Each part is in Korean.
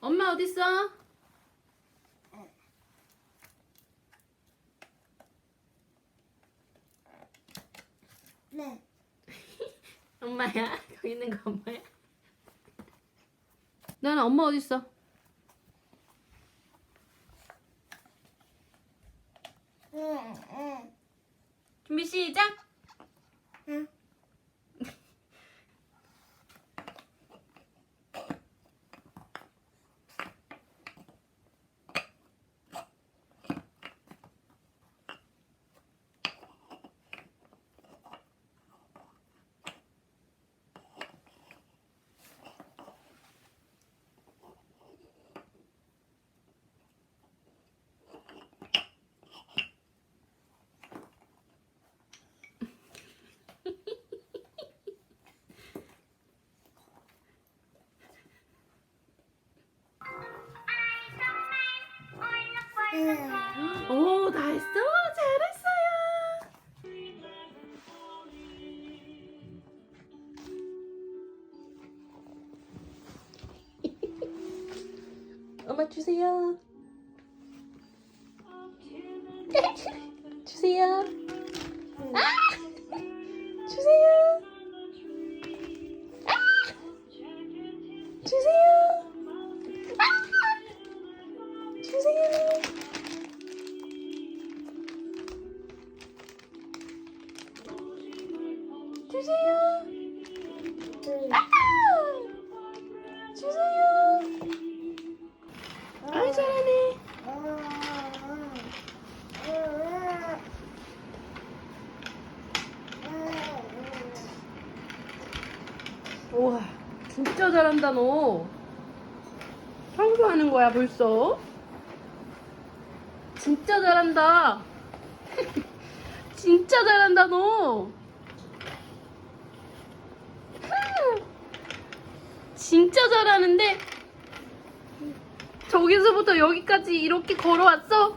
엄마 어딨어? 네. 엄마야? 거기 있는 거 엄마야? 나는 엄마 어딨어? 응, 응, 준비 시작! 응. 응. 오, 다 했어? 잘했어요. 엄마 주세요. 주세요. 아! 주세요. 주세요. 주세요. 아이 잘하네. 우와, 진짜 잘한다 너. 청소하는 거야 벌써? 진짜 잘한다. 진짜 잘한다 너. 진짜 잘하는데 저기서부터 여기까지 이렇게 걸어왔어?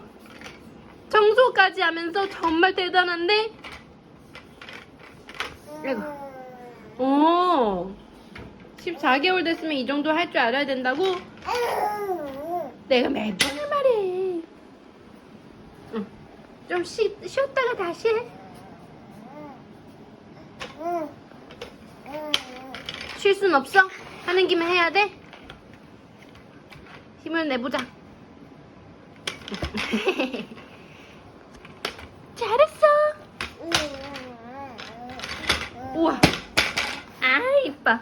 청소까지 하면서 정말 대단한데? 오, 14개월 됐으면 이 정도 할 줄 알아야 된다고? 내가 몇 번을 말해. 응. 좀 쉬, 쉬었다가 다시 해. 쉴 순 없어? 하는 김에 해야 돼? 힘을 내보자. 잘했어. 우와. 아, 이뻐.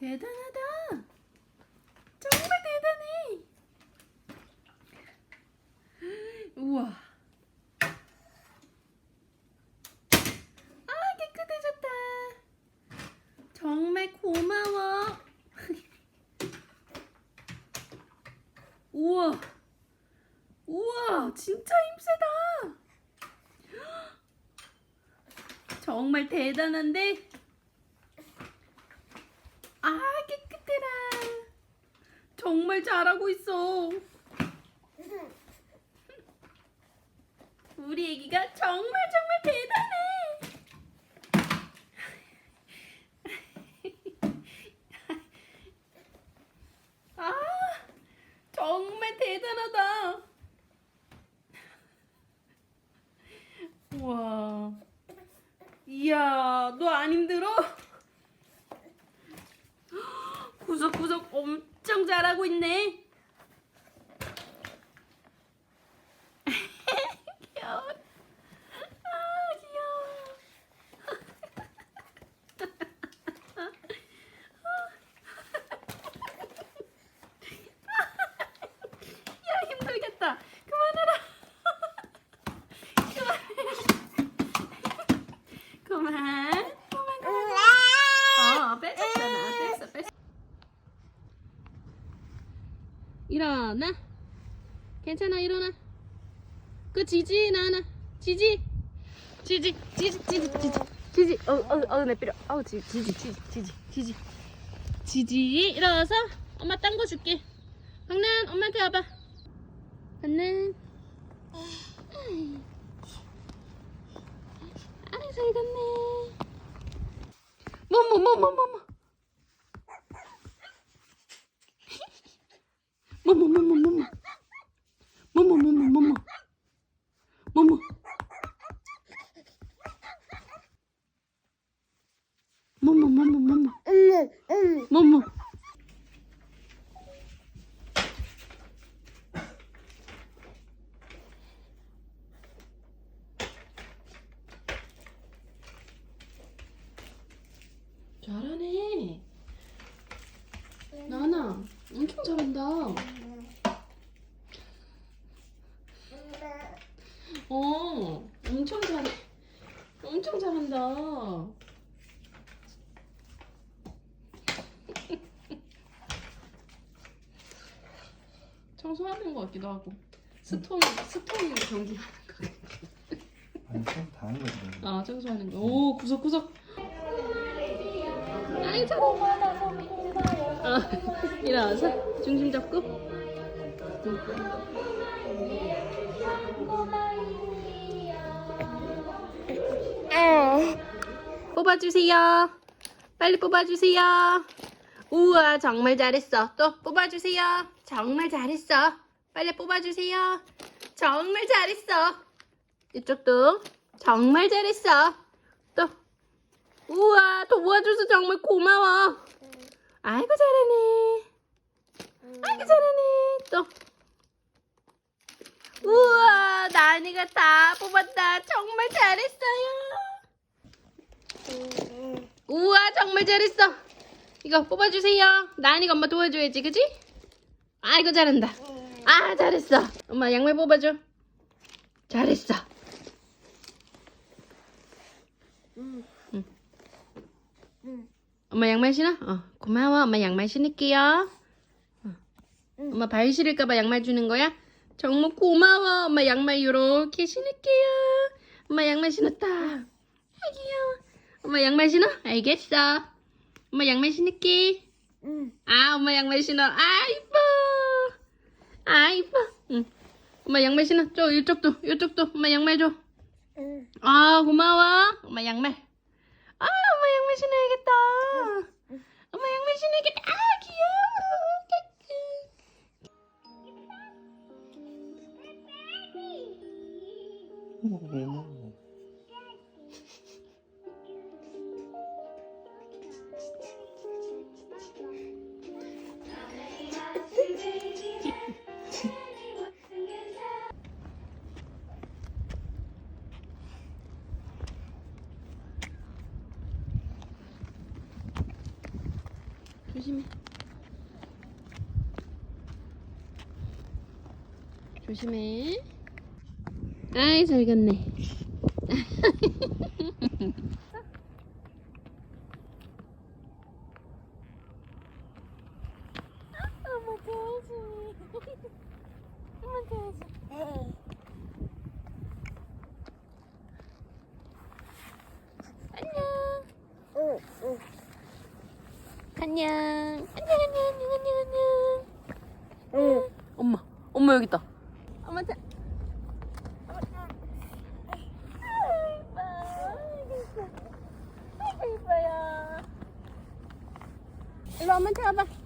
대단하다. 정말 대단해. 우와. 아, 깨끗해졌다. 정말 고마워. 우와. 우와, 진짜 힘세다. 정말 대단한데? 아, 깨끗해라. 정말 잘하고 있어. 우리 애기가 정말 정말 대단해. 아, 정말 대단하다. 와. 이야, 너 안 힘들어? 구석구석 엄청 잘하고 있네. 귀여워. 아, 귀여워. 야, 힘들겠다. 그만해라. 그만. 그만. 그만, 그만. 일어나. 괜찮아, 일어나. 그 지지, 나나. 지지. 지지, 지지, 지지, 지지. 지지. 어, 어, 어, 내 필요. 아우, 지, 지 지, 지 지, 지 지, 지 지. 지지. 일어나서 엄마 딴 거 줄게. 강난, 엄마한테 와봐. 강난. 아이, 잘 갔네. 뭐뭐 뭐뭐 뭐뭐뭐뭐뭐뭐 뭐뭐뭐뭐뭐뭐 뭐뭐 뭐뭐 뭐뭐 뭐뭐. 응, 응. 뭐뭐. 잘하네. 나나 엄청 잘한다 어 엄청 잘해 엄청 잘한다 청소하는 것 같기도 하고. 스톤 스톤 경기하는 거 아니 참 다른 거지. 아 청소하는 거오 구석구석. 아이 잘한다 아 일어나서 중심 잡고. 뽑아주세요. 빨리 뽑아주세요. 우와 정말 잘했어. 또 뽑아주세요. 정말 잘했어 빨리 뽑아주세요. 정말 잘했어. 이쪽도 정말 잘했어. 또. 우와 도와줘서 정말 고마워. 아이고 잘하네. 아이고 잘하네. 또. 우와 나니가 다 뽑았다. 정말 잘했어요. 우와 정말 잘했어. 이거 뽑아주세요. 나니가 엄마 도와줘야지 그지? 아이고 잘한다 아 잘했어 엄마 양말 뽑아줘 잘했어 응. 응. 응. 엄마 양말 신어? 어 고마워 엄마 양말 신을게요 어. 응. 엄마 발 시릴까봐 양말 주는 거야? 정말 고마워 엄마 양말 이렇게 신을게요 엄마 양말 신었다 아 귀여워 엄마 양말 신어? 알겠어 엄마 양말 신을게 응. 아 엄마 양말 신어 아 이뻐 아 이뻐 응. 엄마 양말 신어. 저 이쪽도 이쪽도. 엄마 양말 줘. 응. 아 고마워. 엄마 양말. 아 엄마 양말 신어야겠다. 엄마 양말 신어야겠다. 아 귀여워 조심해 아이 잘 갔네 엄마 돼지. 엄마 돼지. 에이. 안녕. 안녕 안녕 안녕 안녕 안녕. 엄마 엄마 여기 있다 엄마 자 일로 엄마 태워봐 엄마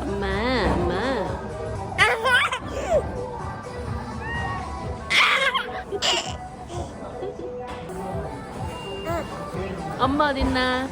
엄마, 엄마. 엄마 어딨나?